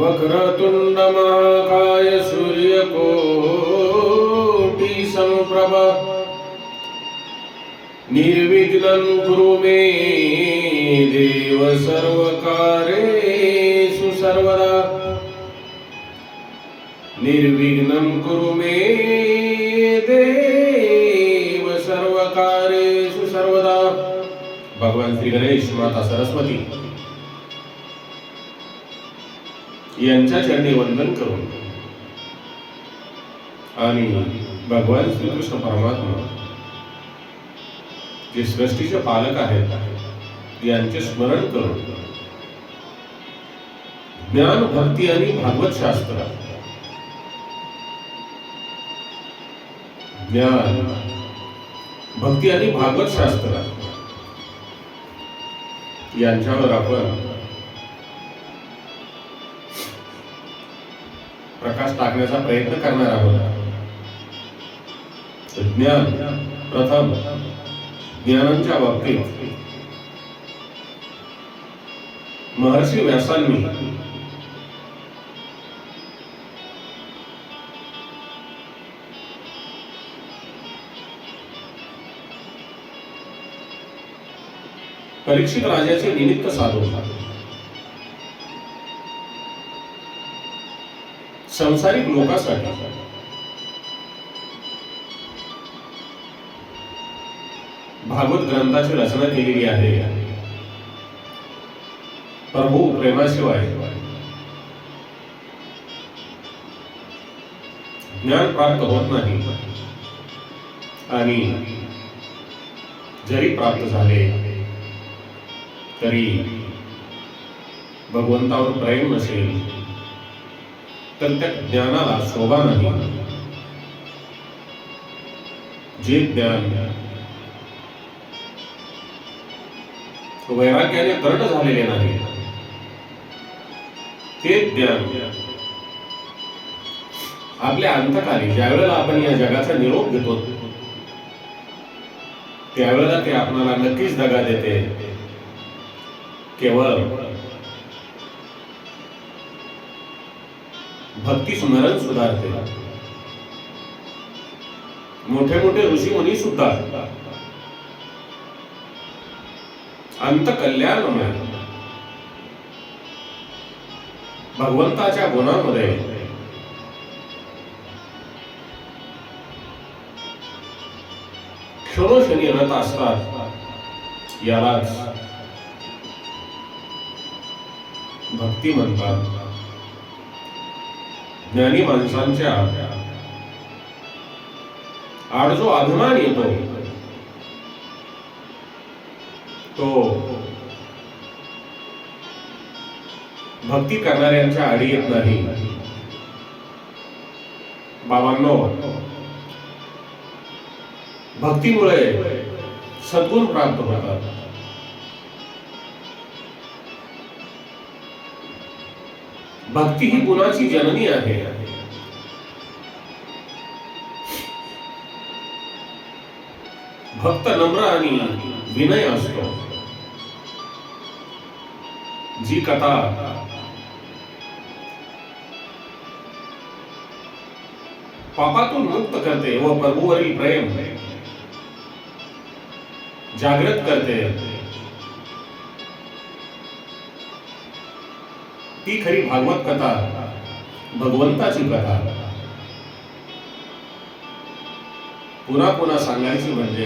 वक्रतुंड महाकाय सूर्यकोटि समप्रभ निर्विघ्नं कुरु मे देव सर्वकारेषु सर्वदा निर्विघ्नं कुरु मे देव सर्वकारेषु सर्वदा भगवान श्री गणेश माता सरस्वती यांच्या चरणी वंदन करून. आणि भगवान श्रीकृष्ण परमात्मा जे सृष्टीचे पालक आहेत यांचे स्मरण करून. ज्ञान भक्ती आणि भागवत शास्त्र. ज्ञान भक्ती आणि भागवत शास्त्र. यांच्यावर आपण प्रकाश टाकण्याचा प्रयत्न करणार आहोत. ज्ञान प्रथम ज्ञानांच्या बाबतीत. महर्षी व्यासांनी परीक्षित राजाचे निमित्त साधून संसारिक लोकांसाठी. भागवत ग्रंथाची रचना केलेली आहे. प्रभू प्रेमाशिवाय. ज्ञान प्राप्त होत नाही. आणि जरी प्राप्त झाले तरी भगवंतावर प्रेम नसेल. तर त्या ज्ञानाला शोभा नाही. जे ज्ञान वैराग्याने दृढ झालेले नाही ते ज्ञान आपल्या अंतकाली ज्या वेळेला आपण या जगाचा निरोप घेतो त्यावेळेला ते आपणाला नक्कीच दगा देते. केवळ भक्ती स्मरण सुधारते. मोठे मोठे ऋषी मुनी सुद्धा अंत कल्याणमय. भगवंताच्या गुणामध्ये क्षणोक्षणी रथ असतात. यालाच भक्ती म्हणतात. ज्ञानी माणसांच्या आड जो अभिमान येतो. तो भक्ती करणाऱ्यांच्या आडी येत नाही. बाबांनो भक्तीमुळे सद्गुण प्राप्त होतात. भक्ती ही गुणाची जननी आहे? भक्त नम्र आणि विनय असतो. जी कथा पापातून मुक्त करते व प्रभूवरील प्रेम जागृत करते. ती खरी भागवत कथा भगवंताची कथा पुन्हा पुन्हा सांगायची म्हणजे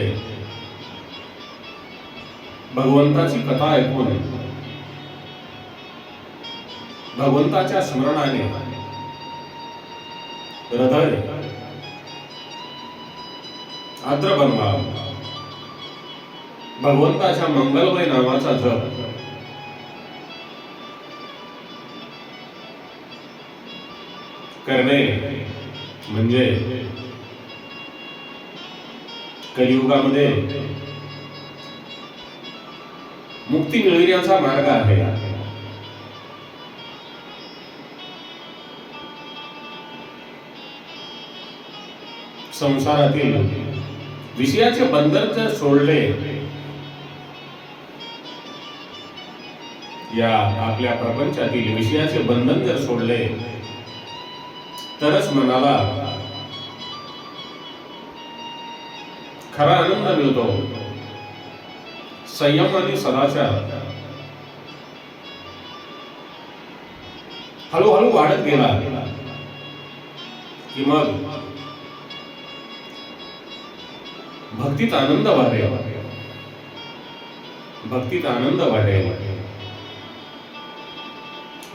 भगवंताची कथा ऐकून भगवंताच्या स्मरणाने हृदय आद्र बनवा भगवंताच्या मंगलमय नावाचा जप करणे म्हणजे कलियुगामध्ये मुक्ती मिळविण्याचा मार्ग आहे. संसारातील विषयाचे बंधन जर सोडले या आपल्या प्रपंचातील विषयाचे बंधन जर सोडले तरच मनाला खरा आनंद मिळतो. संयम आणि सदाचार. हळूहळू वाढत गेला. की मग भक्तीत आनंद वाटे भक्तीत आनंद वाटे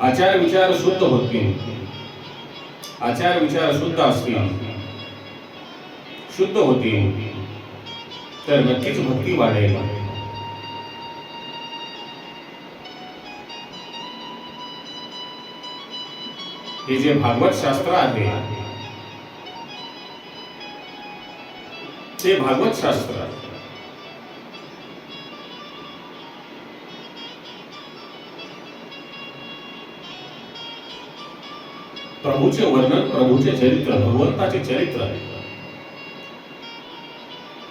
आचार विचार शुद्ध होतील आचार विचार शुद्ध असतील शुद्ध होतील तर नक्कीच भक्ती वाढेल. हे जे भागवत शास्त्र आहे ते भागवत शास्त्र प्रभूचे वर्णन प्रभूचे चरित्र भगवंताचे चरित्र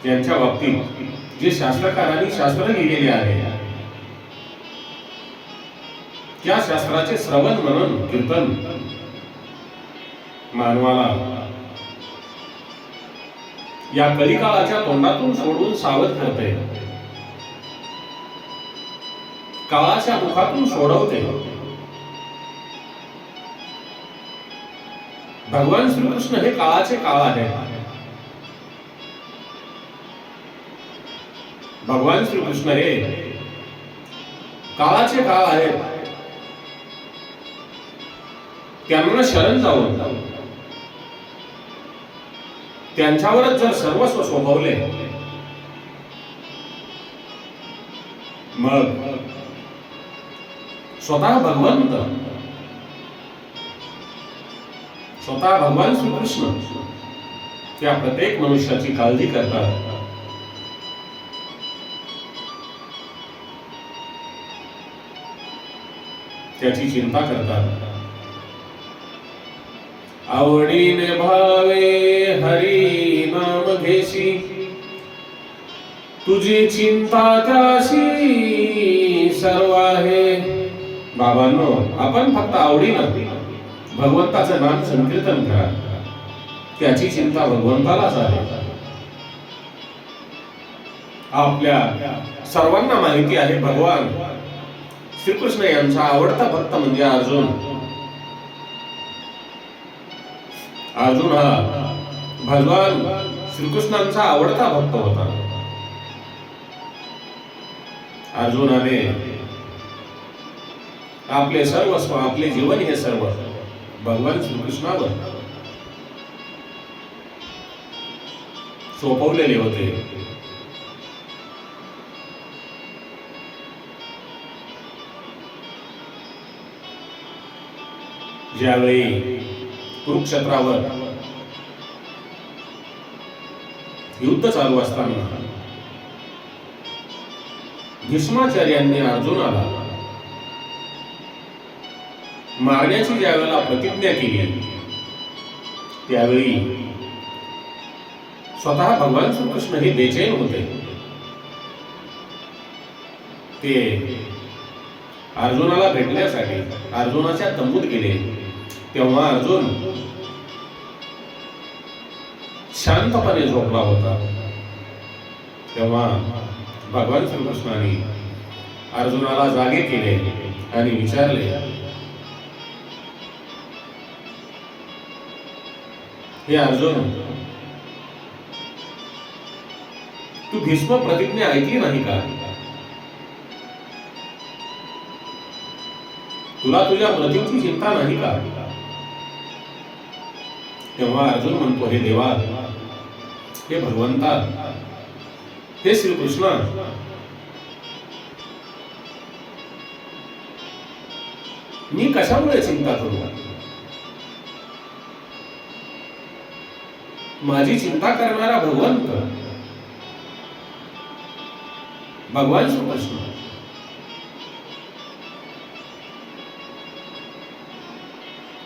यांच्या बाबतीत जे शास्त्रकारांनी शास्त्र लिहिलेले आहे त्या शास्त्राचे श्रवण मनन कीर्तन मानवाला या कलिकाळाच्या तोंडातून सोडून सावध करते. काळाच्या मुखातून सोडवते. भगवान श्रीकृष्ण हे काळाचे काळ आहे. भगवान श्रीकृष्ण हे काळाचे काळ आहेत त्यांना शरण जाऊन त्यांच्यावरच जर सर्वस्व सोपवले मग स्वतः भगवंत स्वतः भगवान श्रीकृष्ण. त्या प्रत्येक मनुष्याची काळजी करतात. त्याची चिंता करतात. आवडीने भावे हरी नाम घेशी. तुझी चिंता काशी सर्व आहे. बाबांनो आपण फक्त आवडीनं भगवंताचं नाम संकीर्तन करा. त्याची चिंता भगवंतालाच आहे. आपल्या सर्वांना माहिती आहे भगवान श्रीकृष्ण यांचा आवडता भक्त म्हणजे अर्जुन. अर्जुन हा भगवान श्रीकृष्णांचा आवडता भक्त होता. अर्जुनाने आपले सर्वस्व आपले जीवन हे सर्व भगवान श्रीकृष्णावर सोपवलेले होते ज्यावेळी कुरुक्षेत्रावर युद्ध चालू असताना भीष्माचार्यांनी अर्जुनाला मारण्याची ज्यावेळेला प्रतिज्ञा केली त्यावेळी स्वतः भगवान श्रीकृष्ण हे बेचैन होते. ते अर्जुनाला भेटण्यासाठी अर्जुनाच्या तंबूत गेले. तेव्हा अर्जुन शांतपणे झोपला होता. तेव्हा भगवान श्रीकृष्णाने अर्जुनाला जागे केले आणि विचारले हे अर्जुन. तू भीष्म प्रतिज्ञा ऐकली नाही का? तुला तुझ्या मृत्यूची चिंता नाही का? तेव्हा अर्जुन म्हणतो हे देवा हे भगवंता हे श्रीकृष्ण मी कशामुळे चिंता करू? माझी चिंता करणारा भगवंत. भगवान श्रीकृष्ण.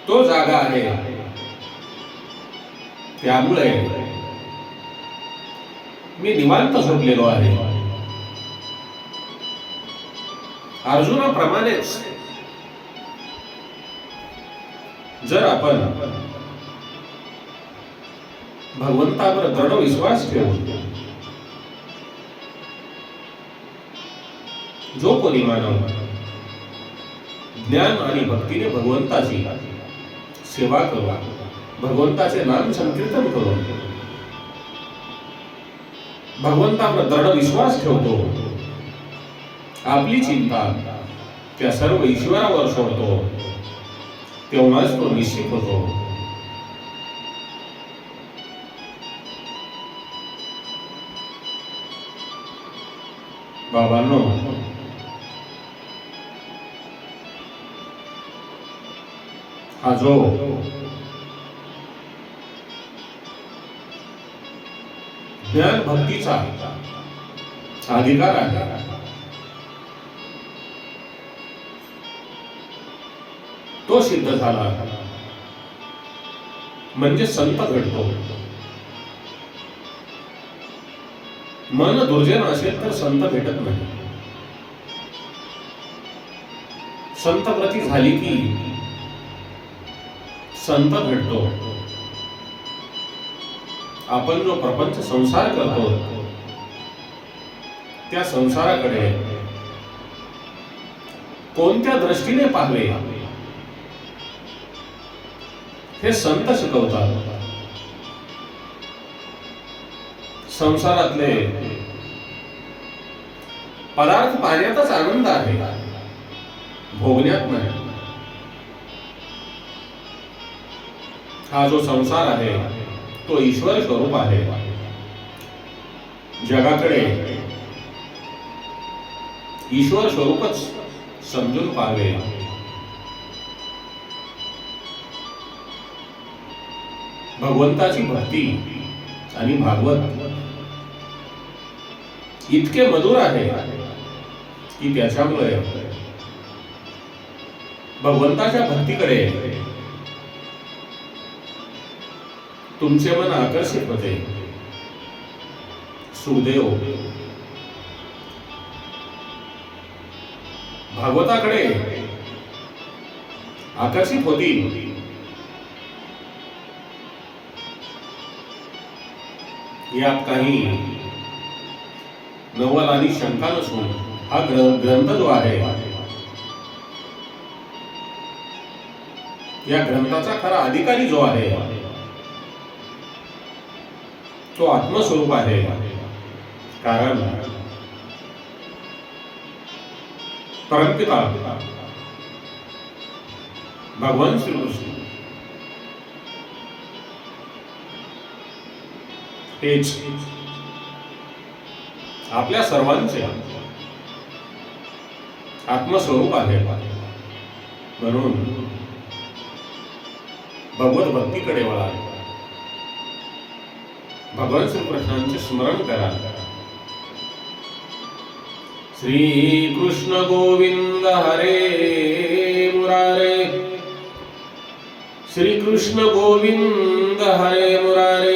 तो जागा आहे. त्यामुळे मी निवांत झोपलेलो आहे. अर्जुनाप्रमाणेच जर आपण भगवंतावर दृढ विश्वास ठेवून जो कोणी मानव ज्ञान आणि भक्तीने भगवंताची सेवा करवा भगवंताचे नाम संकीर्तन करून भगवंतावर दृढ विश्वास ठेवतो. आपली चिंता त्या सर्व ईश्वरावर सोडतो. तेव्हाच तो निश्चित होतो. बाबांनो हा जो ज्ञान भक्तीचा अधिकार आहे. तो सिद्ध झाला. म्हणजे संत घडतो. मन दुर्जन असेल तर संत भेटत नाही. संत प्रती झाली की संत भेटतो. आपण जो प्रपंच संसार करतो त्या संसाराकडे कोणत्या दृष्टीने पाहावे? हे संत शिकवतात. संसारातले पदार्थ पाहण्यातच आनंद आहे भोगण्यात नाही. हा जो संसार आहे तो ईश्वर स्वरूप आहे. जगाकडे ईश्वर स्वरूपच समजून पाहावे. भगवंताची भक्ती आणि भागवत इतके मधुर आहे. की त्याच्यामुळे भगवंताच्या भक्तीकडे तुमचे मन आकर्षित होते. सुदेव भागवताकडे आकर्षित होतील. यात काही नवल आणि शंका नसून हा ग्रंथ जो आहे या ग्रंथाचा खरा अधिकारी जो आहे तो आत्मस्वरूप आहे. कारण परमपिता भगवान श्रीकृष्ण हेच आपल्या सर्वांचे आत्मस्वरूप आहे म्हणून भगवत भक्तीकडे वळा. भगवान श्रीकृष्णांचे स्मरण करा. श्री कृष्ण गोविंद हरे मुरारे. श्री कृष्ण गोविंद हरे मुरारे.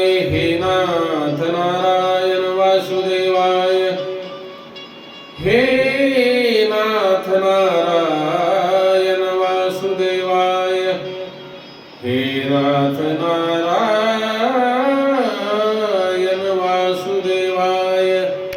Trinidad.